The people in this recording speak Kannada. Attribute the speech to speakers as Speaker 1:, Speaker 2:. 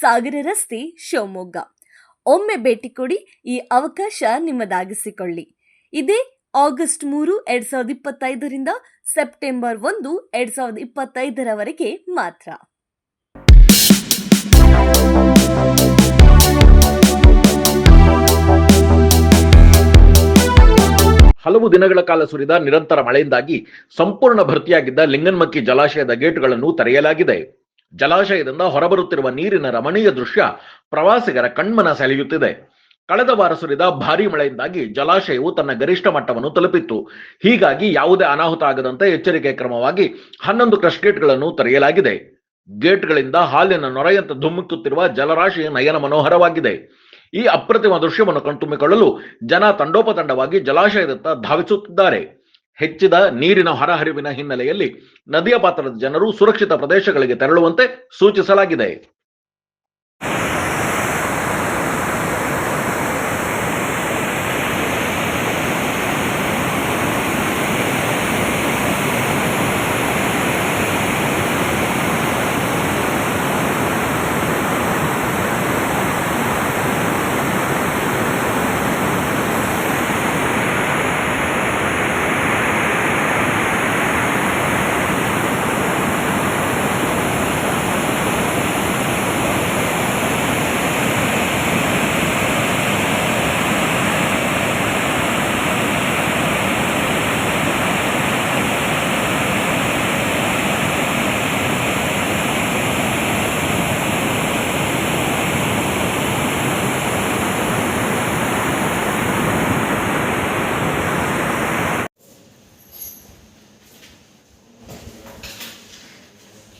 Speaker 1: ಸಾಗರ ರಸ್ತೆ ಶಿವಮೊಗ್ಗ. ಒಮ್ಮೆ ಭೇಟಿ ಕೊಡಿ ಈ ಅವಕಾಶ ನಿಮ್ಮದಾಗಿಸಿಕೊಳ್ಳಿ. ಇದೇ ಆಗಸ್ಟ್ ಮೂರು, ಎರಡ್ ಸಾವಿರದ ಇಪ್ಪತ್ತೈದರಿಂದ ಸೆಪ್ಟೆಂಬರ್ ಒಂದು, ಎರಡ್ ಸಾವಿರದ ಇಪ್ಪತ್ತೈದರವರೆಗೆ ಮಾತ್ರ.
Speaker 2: ಹಲವು ದಿನಗಳ ಕಾಲ ಸುರಿದ ನಿರಂತರ ಮಳೆಯಿಂದಾಗಿ ಸಂಪೂರ್ಣ ಭರ್ತಿಯಾಗಿದ್ದ ಲಿಂಗನ್ಮಕ್ಕಿ ಜಲಾಶಯದ ಗೇಟ್ಗಳನ್ನು ತೆರೆಯಲಾಗಿದೆ. ಜಲಾಶಯದಿಂದ ಹೊರಬರುತ್ತಿರುವ ನೀರಿನ ರಮಣೀಯ ದೃಶ್ಯ ಪ್ರವಾಸಿಗರ ಕಣ್ಮನ ಸೆಳೆಯುತ್ತಿದೆ. ಕಳೆದ ವಾರ ಸುರಿದ ಭಾರೀ ಮಳೆಯಿಂದಾಗಿ ಜಲಾಶಯವು ತನ್ನ ಗರಿಷ್ಠ ಮಟ್ಟವನ್ನು ತಲುಪಿತ್ತು. ಹೀಗಾಗಿ ಯಾವುದೇ ಅನಾಹುತ ಆಗದಂತೆ ಎಚ್ಚರಿಕೆ ಕ್ರಮವಾಗಿ ಹನ್ನೊಂದು ಕ್ರಶ್ ಗೇಟ್ಗಳನ್ನು ತೆರೆಯಲಾಗಿದೆ. ಗೇಟ್ಗಳಿಂದ ಹಾಲಿನ ನೊರೆಯಂತೆ ಧುಮ್ಮುಕ್ಕುತ್ತಿರುವ ಜಲರಾಶಿ ನಯನ ಮನೋಹರವಾಗಿದೆ. ಈ ಅಪ್ರತಿಮ ದೃಶ್ಯವನ್ನು ಕಣ್ತುಂಬಿಕೊಳ್ಳಲು ಜನ ತಂಡೋಪತಂಡವಾಗಿ ಜಲಾಶಯದತ್ತ ಧಾವಿಸುತ್ತಿದ್ದಾರೆ. ಹೆಚ್ಚಿದ ನೀರಿನ ಹೊರಹರಿವಿನ ಹಿನ್ನೆಲೆಯಲ್ಲಿ ನದಿಯ ಪಾತ್ರದ ಜನರು ಸುರಕ್ಷಿತ ಪ್ರದೇಶಗಳಿಗೆ ತೆರಳುವಂತೆ ಸೂಚಿಸಲಾಗಿದೆ.